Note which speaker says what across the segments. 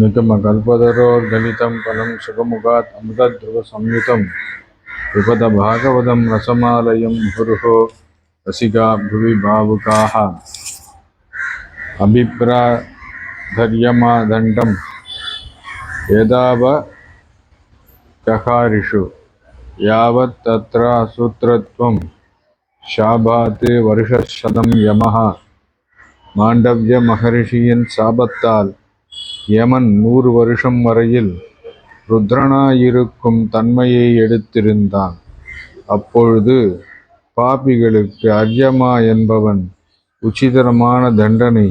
Speaker 1: नितमकल्पतरोर्गलितं परं सुखमुखात् अमृतध्रुवसंयुतं विपदभागवतं रसमालयं भुरुः रसिका भुवि भावुकाः अभिप्राधर्यमादण्डं यदावकहारिषु यावत् तत्र सूत्रत्वं शाभाते वर्षशतं यमः माण्डव्यमहर्षियन् साबत्ताल् யமன் நூறு வருஷம் வரையில் ருத்ரனாயிருக்கும் தன்மையை எடுத்திருந்தான். அப்பொழுது பாபிகளுக்கு அர்யமா என்பவன் உச்சிதரமான தண்டனை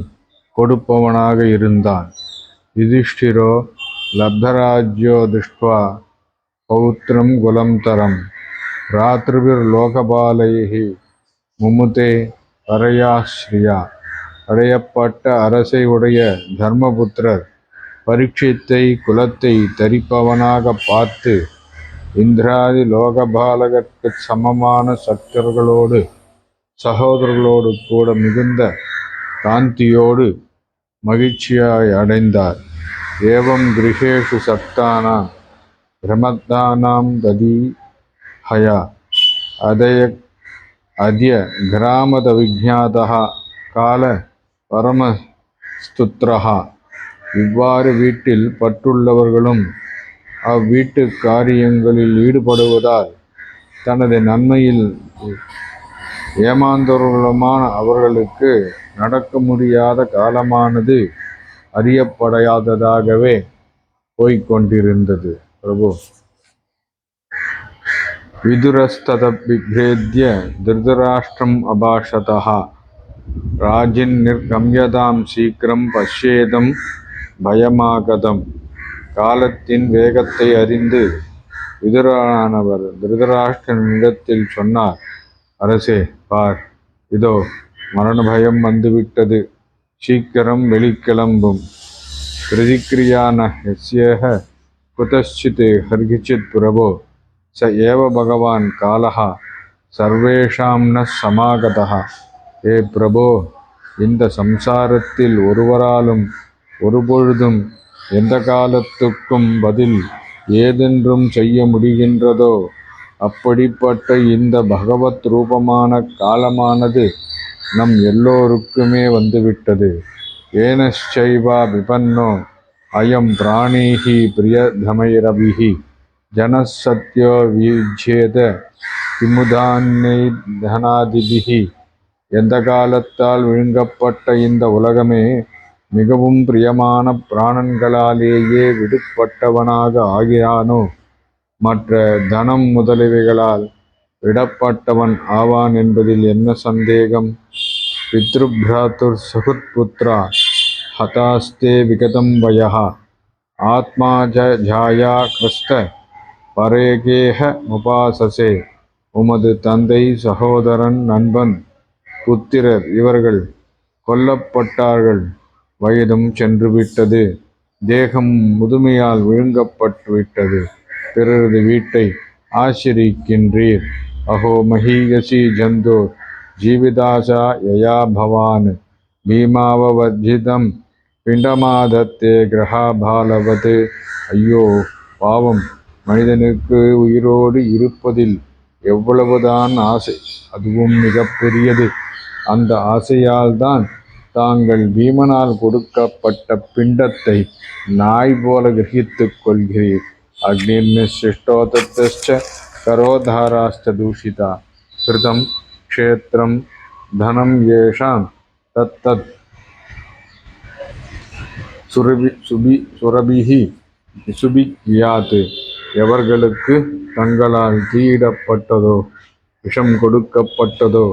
Speaker 1: கொடுப்பவனாக இருந்தான். யுதிஷ்டிரோ லப்தராஜ்யோ துஷ்வா பௌத்திரம் குலம் தரம் ராத்திரிபிர்லோகபாலைஹி முமுதே அரையாஸ்ரியா அடையப்பட்ட அரசை உடைய தர்மபுத்திரர் பரீட்சித்தை குலத்தை தரிப்பவனாக பார்த்து இந்திராதி லோகபாலகற்கு சமமான சக்தர்களோடு சகோதரர்களோடு கூட மிகுந்த காந்தியோடு மகிழ்ச்சியாய் அடைந்தார். ஏவம் கிரகேஷு சக்தானா பிரமத்தானாம் ததி ஹயா அதய அத்ய கிராமத விஜாதா கால பரமஸ்துத்ரஹா. இவ்வாறு வீட்டில் பற்றுள்ளவர்களும் அவ்வீட்டு காரியங்களில் ஈடுபடுவதால் தனது நன்மையில் ஏமாந்தவர்களுமான அவர்களுக்கு நடக்க முடியாத காலமானது அறியப்படையாததாகவே போய்கொண்டிருந்தது பிரபு. விதுரஸ்ததபிக்ரேத்ய திருதராஷ்டிரம் அபாஷதா ராஜின் நிர்கம்யதாம் சீக்கிரம் பஷ்யேதம் பயமாகதம். காலத்தின் வேகத்தை அறிந்து விதுரானவர் திருதராஷ்டிரனிடத்தில் சொன்னார் அரசே பார் இதோ மரண பயம் வந்துவிட்டது. சீக்கிரம் வெளிக்கிளம்பும். பிரதிக்கிரியான எஸ்யேக குதச்சித் ஹர்கிச்சித் பிரபோ ச ஏவ பகவான் காலஹா சர்வேஷாம் ந சமாகதः ஏ பிரபோ இந்த சம்சாரத்தில் ஒருவராலும் ஒருபொழுதும் எந்த காலத்துக்கும் பதில் ஏதென்றும் செய்ய முடிகின்றதோ? அப்படிப்பட்ட இந்த பகவத் ரூபமான காலமானது நம் எல்லோருக்குமே வந்துவிட்டது. ஏனச்சைவா விபன்னோ? அயம் பிராணீஹி பிரியதமைரவிஹி. ஜனசத்யோ வியுஜ்யேத விமுதான்னை தனாதிபிஹி. எந்த காலத்தால் விழுங்கப்பட்ட இந்த உலகமே மிகவும் பிரியமான பிராணன்களாலேயே விடுபட்டவனாக ஆகிறானோ மற்ற தனம் முதலியவைகளால் விடப்பட்டவன் ஆவான் என்பதில் என்ன சந்தேகம்? பித்ருபிராத்துர் சகுத்புத்ரா ஹதாஸ்தே விகதம் வயா ஆத்மா ஜ ஜாயா கிருஷ்ட பரேகேக முபாசசே. உமது தந்தை சகோதரன் நண்பன் புத்திரர் இவர்கள் கொல்லப்பட்டார்கள். வயதும் சென்று விட்டது தேகம் முதுமையால் விழுங்கப்பட்டு விட்டது பிறரது வீட்டை ஆசிரிக்கின்றீர் அஹோ மகீயசி ஜந்தோ ஜீவிதாசா யயா பவான். பீமாவவர்ஜிதம். பிண்டமாதத்தே கிரகாபாலவது. ஐயோ பாவம். மனிதனுக்கு உயிரோடு இருப்பதில் எவ்வளவுதான் ஆசை. அதுவும் மிகப்பெரியது. அந்த ஆசையால் தான் தாங்கள் பீமனால் கொடுக்கப்பட்ட பிண்டத்தை நாய் போல கிரகித்துக் கொள்கிறீர். அக்னிர்நிசிஷ்டோதத்த கரோதாராஷ்ட தூஷிதா. கிருதம் க்ஷேத்திரம் தனம் ஏஷாம். தத்தத் சுரபி சுபி சுரபிஹி சுபிக்யாத் எவர்களுக்கு தங்களால் தீயிடப்பட்டதோ விஷம் கொடுக்கப்பட்டதோ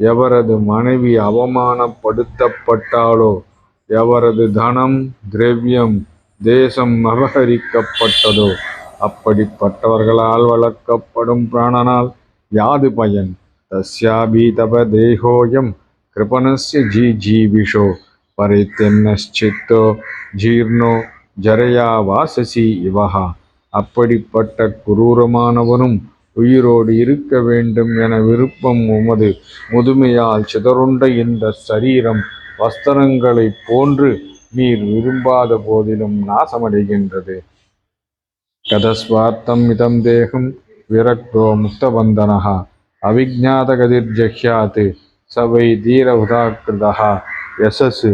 Speaker 1: எவரது மனைவி அவமானப்படுத்தப்பட்டாளோ எவரது தனம் திரவியம் தேசம் அபகரிக்கப்பட்டதோ அப்படிப்பட்டவர்களால் வளர்க்கப்படும் பிராணனால் யாது பயன்? தஸ்யாபீதப தேகோயம் கிருபணஸ்ய ஜீ ஜீவிஷோ பரித்தென்னச்சித்தோ ஜீர்ணோ ஜரையா வாசசி இவஹா. அப்படிப்பட்ட குரூரமானவனும் உயிரோடு இருக்க வேண்டும் என விருப்பம் உமது முதுமையால் சிதறுண்ட இந்த சரீரம் வஸ்திரங்களைப் போன்று நீர் விரும்பாத போதிலும் நாசமடைகின்றது. கதஸ்வார்த்தம் இதம் தேகம் விரக்தோ முக்தபந்தனः அவிஜாதகதிர்ஜஹ்யாத் சபை தீர உதாக்கிருதா யசஸ்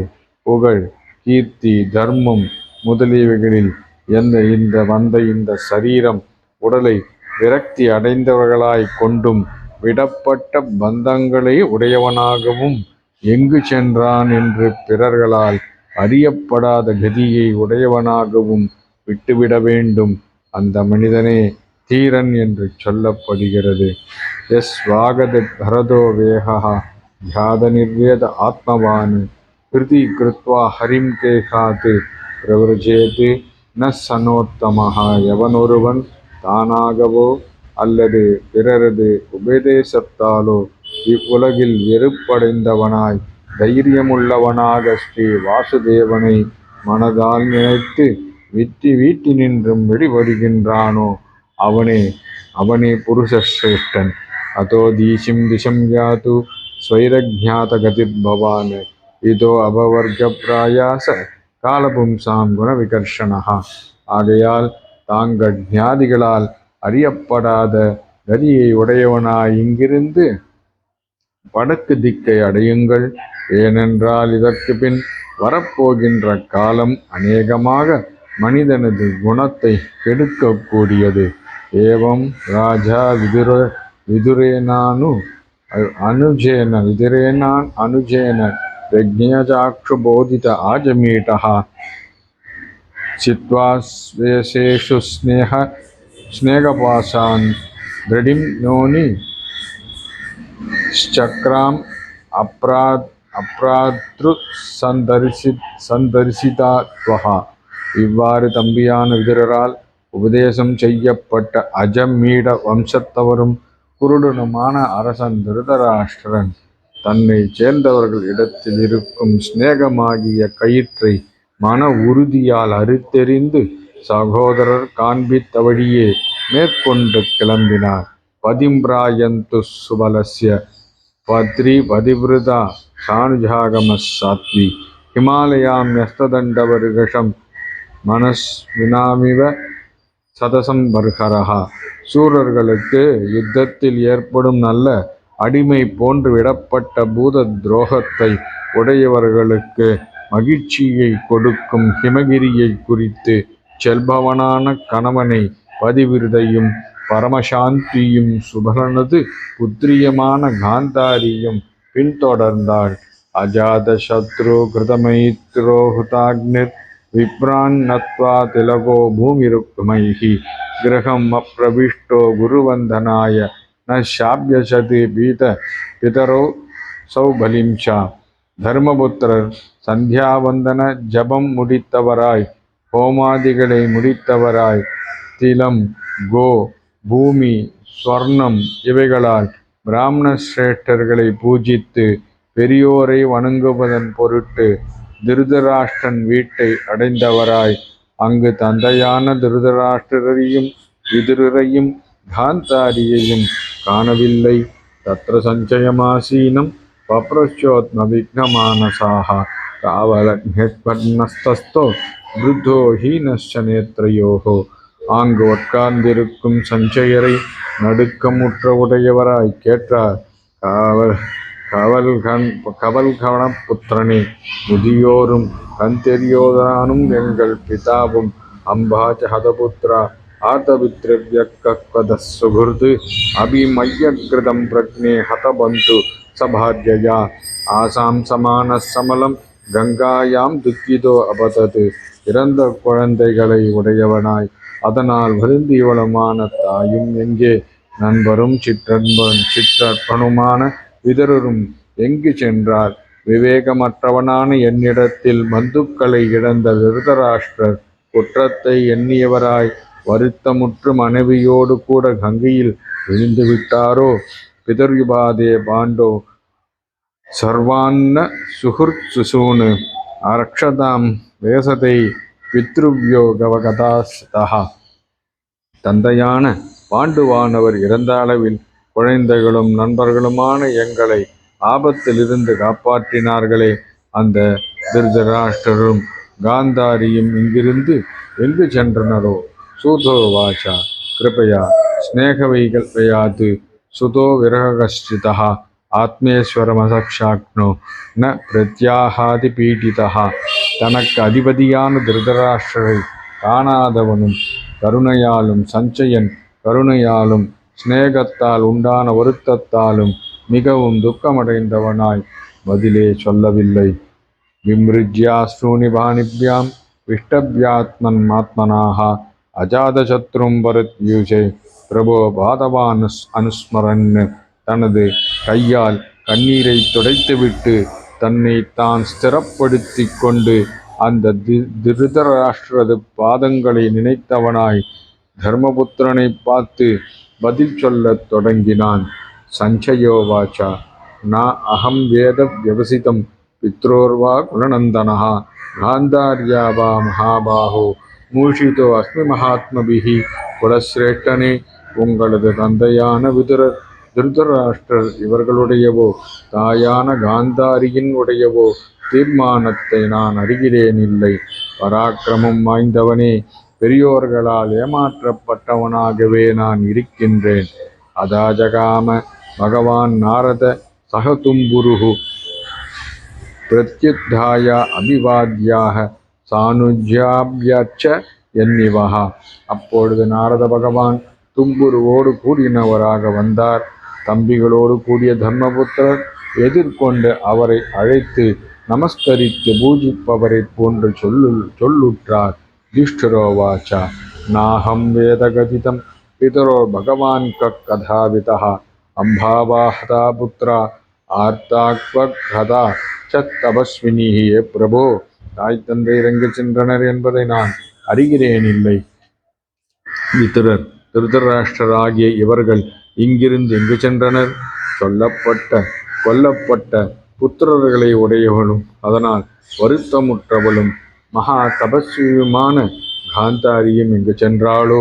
Speaker 1: புகழ் கீர்த்தி தர்மம் முதலியவைகளில் எந்த இந்த வந்த இந்த சரீரம் உடலை விரக்தி அடைந்தவர்களாய் கொண்டும் விடப்பட்ட பந்தங்களை உடையவனாகவும் எங்கு சென்றான் என்று பிறர்களால் அறியப்படாத கதியை உடையவனாகவும் விட்டுவிட வேண்டும். அந்த மனிதனே தீரன் என்று சொல்லப்படுகிறது. எஸ். வாகத பரதோ வேகா தியாத நிர்வேத ஆத்மவான். கிருதி கிருத்வா ஹரிம் தேகாது. பிரவர்ஜேத். ந சனோத்தமஹா. எவனொருவன் தானாகவோ அல்லது பிறரது உபதேசத்தாலோ இவ்வுலகில் வெறுப்படைந்தவனாய் தைரியமுள்ளவனாக ஸ்ரீ வாசுதேவனை மனதால் நினைத்து விட்டி வீட்டி நின்றும் வெளிவருகின்றானோ அவனே அவனே புருஷசிரேஷ்டன் அதோ தீசிம் திசம் யாத்து ஸ்வைரஜாதகதிர்பவான் இதோ அபவர்க்க பிராயாச காலபும்சாம் குணவிகர்ஷணா ஆகையால் தாங்கள் ஞாதிகளால் அறியப்படாத கதியை உடையவனாய் இங்கிருந்து வடக்கு திக்கை அடையுங்கள். ஏனென்றால் இதற்கு பின் வரப்போகின்ற காலம் அநேகமாக மனிதனது குணத்தை கெடுக்கக்கூடியது. ஏவம் ராஜா விதுர விதுரேனானு அனுஜேன விதுரேனான் அனுஜேன விஜயஜாக்ஷு போதித ஆஜமீட்டா चित्वा स्वेशेषु स्नेह स्नेहपाशान् दृढिं नोनि चक्राम् अप्रा அப்ராத்ரு சந்தரிசி சந்தரிசிதாத்வகா இவ்வாறு தம்பியான விதுரரால் உபதேசம் செய்யப்பட்ட அஜமீட வம்சத்தவரும் குருடனுமான அரசன் திருதராஷ்டிரன் தன்னை சேர்ந்தவர்கள் இடத்தில் இருக்கும் சிநேகமாகிய கயிற்றை மன உறுதியால் அறுத்தெறிந்து சகோதரர் காண்பித்த வழியே மேற்கொண்டு கிளம்பினார். பதிம்பிராயந்து சுபலஸ்ய பத்ரி பதிவிருதா சானுஜாகம சாத்வி ஹிமாலயாம் யஸ்ததண்டவருகஷம் மனஸ்வினாமிவ சதசம் பர்ஹரஹா சூரர்களுக்கு யுத்தத்தில் ஏற்படும் நல்ல அடிமை போன்று விடப்பட்ட பூத துரோகத்தை உடையவர்களுக்கு மகிழ்ச்சியை கொடுக்கும் ஹிமகிரியை குறித்து செல்பவனான கணவனை பதிவிருதையும் பரமசாந்தியும் சுபலனது புத்திரியமான காந்தாரியும் பின்தொடர்ந்தாள். அஜாத சத்ரு கிருதமைத்ரோ ஹுதாக்னிர் விப்ரான் நத்வா திலகோ பூமிருக்குமைஹி. கிரகம் அப்பிரவிஷ்டோ குருவந்தனாய ந சாபியசதி பீத பிதரோ சௌபலிம்ஷா தர்மபுத்திரர் சந்தியாவந்தன ஜபம் முடித்தவராய் ஹோமாதிகளை முடித்தவராய் திலம் கோ பூமி ஸ்வர்ணம் இவைகளால் பிராமண சிரேஷ்டர்களை பூஜித்து பெரியோரை வணங்குவதன் பொருட்டு திருதராஷ்டன் வீட்டை அடைந்தவராய் அங்கு தந்தையான திருதராஷ்டிரரையும் விதுரரையும் காந்தாரியையும் காணவில்லை. தத்திர சஞ்சயமாசீனம் பப்ரச்சோத்ம விக்னமானசாக காவலக்னஸ்தஸ்தோ விருத்தோ ஹீனஸ்ச நேத்ரயோகோ ஆங்கு உட்கார்ந்திருக்கும் சஞ்சயரை நடுக்கமுற்ற உடையவராய் கேட்டார் காவல் கவல்கண் கவல்கண புத்திரனே முதியோரும் கண் தெரியோதானும் எங்கள் பிதாவும் அம்பாஜ ஹதபுத்ரா ஆதவித்ரவிய கக்வத சுகுர்து அபிமய்யகிருதம் பிரக்னே ஹதபந்து சபாத்யயா ஆசாம் சமான சமலம் கங்காயாம் துக்கிதோ அபதது இறந்த குழந்தைகளை உடையவனாய் அதனால் வருந்தியவளமான தாயும் எங்கே? நண்பரும் சிற்றன்பன் சிற்றற்பனுமான விதரரும் எங்கு சென்றார்? விவேகமற்றவனான என்னிடத்தில் பந்துக்களை இழந்த விருதராஷ்டிரர் குற்றத்தை எண்ணியவராய் வருத்தமுற்று மனைவியோடு கூட கங்கையில் விழுந்து விட்டாரோ பிதர்யுபாதே பாண்டோ. சர்வான்ன சுகுர்சுசூனு அரக்ஷதாம் வேசதை பித்ருவ்யோ கவகதாஸ்தா தந்தையான பாண்டுவானவர் இறந்த அளவில் குழந்தைகளும் நண்பர்களுமான எங்களை ஆபத்திலிருந்து காப்பாற்றினார்களே. அந்த திருதராஷ்டரும் காந்தாரியும் இங்கிருந்து எங்கு சென்றனரோ? சூதோ கிருபையா கிருபயா ஸ்நேகவைகல்பயாத் சுதோ விரகஸ்டிதः ஆத்மேஸ்வரமசக்ஷாக்னோ ந பிரத்யாகாதி பீடிதா தனக்கு அதிபதியான திருதராஷ்டரை காணாதவனும் கருணையாலும் சஞ்சயன் கருணையாலும் சிநேகத்தால் உண்டான வருத்தத்தாலும் மிகவும் துக்கமடைந்தவனாய் பதிலே சொல்லவில்லை. விம்ருஜ்யாஸ்ரூணி பாணிபியாம் விஷ்டபியாத்மன் ஆத்மனாக அஜாதசத்ரும் பரத்யூஷே பிரபோ பாதவான் அனுஸ்மரன் தனது கையால் கண்ணீரை துடைத்துவிட்டு தன்னை தான் ஸ்திரப்படுத்திக் கொண்டு அந்த தி திருதராஷ்டிரது பாதங்களை நினைத்தவனாய் தர்மபுத்திரனை பார்த்து பதில் சொல்லத் தொடங்கினான். சஞ்சயோவாச்சா ந அகம் வேத வியவசிதம் பித்ரோர்வா குணநந்தனः காந்தார்யா வா மகாபாகோ மூஷிதோ அஸ்மி மகாத்மபிஹி குலசிரேஷ்டனே உங்களது தந்தையான விதுரர் திருதராஷ்டர் இவர்களுடையவோ தாயான காந்தாரியின் உடையவோ தீர்மானத்தை நான் அறிகிறேன் இல்லை. பராக்கிரமம் வாய்ந்தவனே பெரியோர்களால் ஏமாற்றப்பட்டவனாகவே நான் இருக்கின்றேன். அதாஜகாம பகவான் நாரத சகதும்புருகு பிரத்யுத்தாய அபிவாத்யாக சானுஜாபியச்ச என்னிவகா அப்பொழுது நாரத பகவான் தும்புருவோடு கூடினவராக வந்தார். தம்பிகளோடு கூடிய தர்மபுத்திரர் எதிர்கொண்டு அவரை அழைத்து நமஸ்கரித்து பூஜிப்பவரை போன்று சொல்லு சொல்லுற்றார். யுஷ்டிரோவாச்ச நாகம் வேதகதிதம். பிதரோ பகவான் கதாவிதா அம்பாவாஹதா புத்ரா. ஆர்த்தாக்வகதா சத்தபஸ்வினியே பிரபோ. தாய் தந்தை எங்கு சென்றனர் என்பதை நான் அறிகிறேன் இல்லை. விதுரர் திருதராஷ்டிரர் ஆகிய இவர்கள் இங்கிருந்து எங்கு சென்றனர்? சொல்லப்பட்ட கொல்லப்பட்ட புத்திரர்களை உடையவளும் அதனால் வருத்தமுற்றவளும் மகா தபஸ்வியுமான காந்தாரியும் இங்கு சென்றாளோ?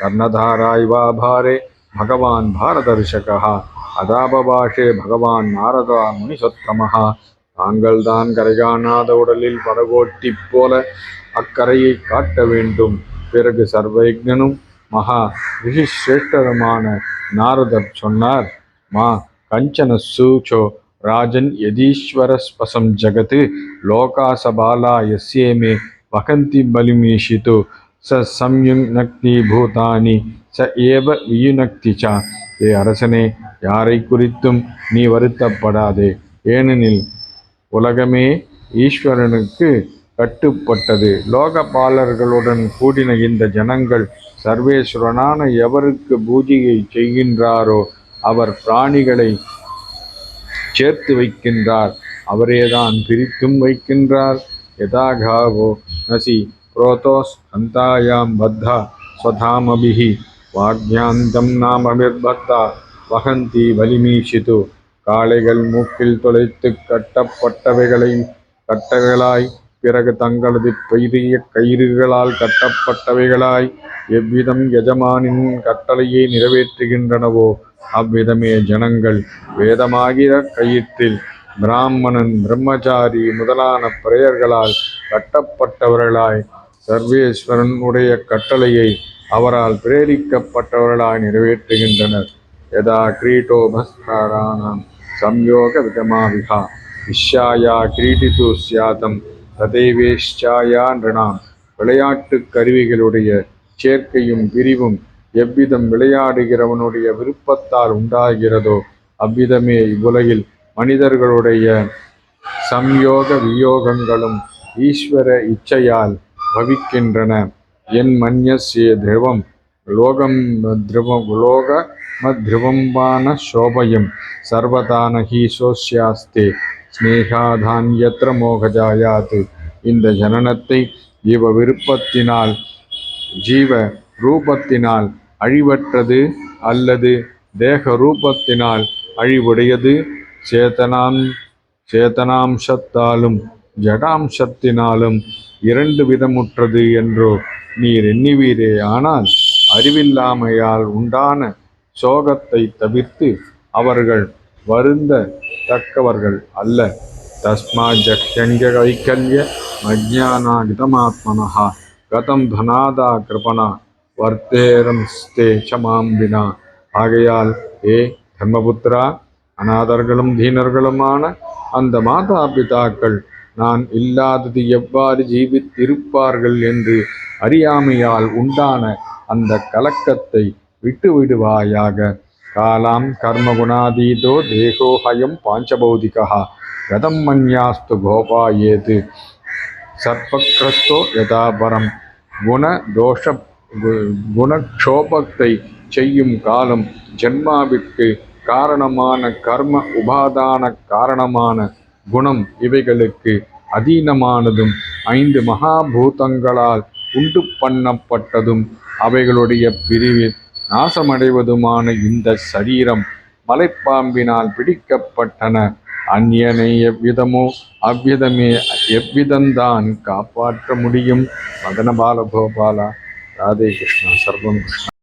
Speaker 1: கர்ணதாராய்வா பாரே பகவான் பாரதர்ஷகா அதாபபாஷே பகவான் நாரதா முனிசத்தமஹா. தாங்கள்தான் கரை காணாத உடலில் படகோட்டி போல அக்கரையை காட்ட வேண்டும். பிறகு சர்வயஜனும் மகா ரிஷிஸ்ரேஷ்டருமான நாரதர் சொன்னார் மா கஞ்சன சூச்சோ ராஜன் யதீஸ்வரஸ்பசம் ஜகத்து லோகாசபாலா யஸ்யேமே வகந்தி பலிமீஷித்து ச சம்யுக்தி பூதானி ச ஏவ வியுனக்தி சா ஏ அரசனே யாரை குறித்தும் நீ வருத்தப்படாதே. ஏனெனில் உலகமே ஈஸ்வரனுக்கு கட்டுப்பட்டது. லோகபாலர்களுடன் கூடின இந்த ஜனங்கள் சர்வேஸ்வரனான எவருக்கு பூஜையை செய்கின்றாரோ அவர் பிராணிகளை சேர்த்து வைக்கின்றார். அவரேதான் பிரித்தும் வைக்கின்றார். யதாகாவோ நசி புரோதோஸ் அந்தாயாம் பத்தா ஸ்வதாமபிஹி வாக்யாந்தம் நாமபிர்பத்தா வகந்தி வலிமீஷிது. காளைகள் மூக்கில் தொலைத்து கட்டப்பட்டவைகளை கட்டவைகளாய் பிறகு தங்களது பெரிய கயிறுகளால் கட்டப்பட்டவைகளாய் எவ்விதம் எஜமானின் கட்டளையை நிறைவேற்றுகின்றனவோ அவ்விதமே ஜனங்கள் வேதமாகிற கயிற்றில் பிராமணன் பிரம்மச்சாரி முதலான பிரேயர்களால் கட்டப்பட்டவர்களாய் சர்வேஸ்வரன் உடைய கட்டளையை அவரால் பிரேரிக்கப்பட்டவர்களாய் நிறைவேற்றுகின்றனர். யதா கிரீட்டோபஸ்காராணாம் சம்யோக விகமாவிகா இஷ்யாயா கிரீடிது சியாதம் ததைவேஷ்சாயா நிருணாம் விளையாட்டு கருவிகளுடைய சேர்க்கையும் பிரிவும் எவ்விதம் விளையாடுகிறவனுடைய விருப்பத்தால் உண்டாகிறதோ அவ்விதமே இவ்வுலகில் மனிதர்களுடைய சம்யோக வியோகங்களும் ஈஸ்வர இச்சையால் பவிக்கின்றன என் மன்யசே திரவம் லோகம் திரவம் லோக மத்ருவம்பான சோபயம் சர்வதான ஹி சோஸ்யாஸ்தே ஸ்னேகாதான்யத்திர மோகஜாயாத் இந்த ஜனனத்தை ஜீவ விருப்பத்தினால் ஜீவ ரூபத்தினால் அழிவற்றது அல்லது தேக ரூபத்தினால் அழிவுடையது. சேதனாம் சேதனாம்சத்தாலும் ஜடாம்சத்தினாலும் இரண்டு விதமுற்றது என்றோ நீர் எண்ணிவீரே. ஆனால் அறிவில்லாமையால் உண்டான சோகத்தை தவிர்த்து அவர்கள் வருந்த தக்கவர்கள் அல்ல. தஸ்மா ஜக்யங்க கைக்கல்ய மஜ்ஞானாகிதமாத்மனஹா கதம் தனாதா கிருபனா வர்த்தேரம் ஸ்தே சமாம்பினா ஆகையால் ஏ தர்மபுத்திரா அநாதர்களும் தீனர்களுமான அந்த மாதா பிதாக்கள் நான் இல்லாதது எவ்வாறு ஜீவித்திருப்பார்கள் என்று அறியாமையால் உண்டான அந்த கலக்கத்தை விட்டுவிடுவாயாக காலாம் கர்மகுணாதீதோ தேகோஹயம் பாஞ்சபௌதிகா கதம் மன்யாஸ்து கோபாயேது சர்பக்ரஸ்தோ யதாபரம் குண தோஷ கு- குணக்ஷோபத்தை செய்யும் காலம் ஜென்மாவிற்கு காரணமான கர்ம உபாதான காரணமான குணம் இவைகளுக்கு அதீனமானதும் ஐந்து மகாபூதங்களால் உண்டு பண்ணப்பட்டதும் அவைகளுடைய பிரிவில் நாசமடைவதுமான இந்த சரீரம் மலைப்பாம்பினால் பிடிக்கப்பட்டன. அந்நியனை எவ்விதமோ அவ்விதமே எவ்விதந்தான் காப்பாற்ற முடியும்? மதன பாலகோபாலா ராதே கிருஷ்ணா சர்வம் கிருஷ்ணா.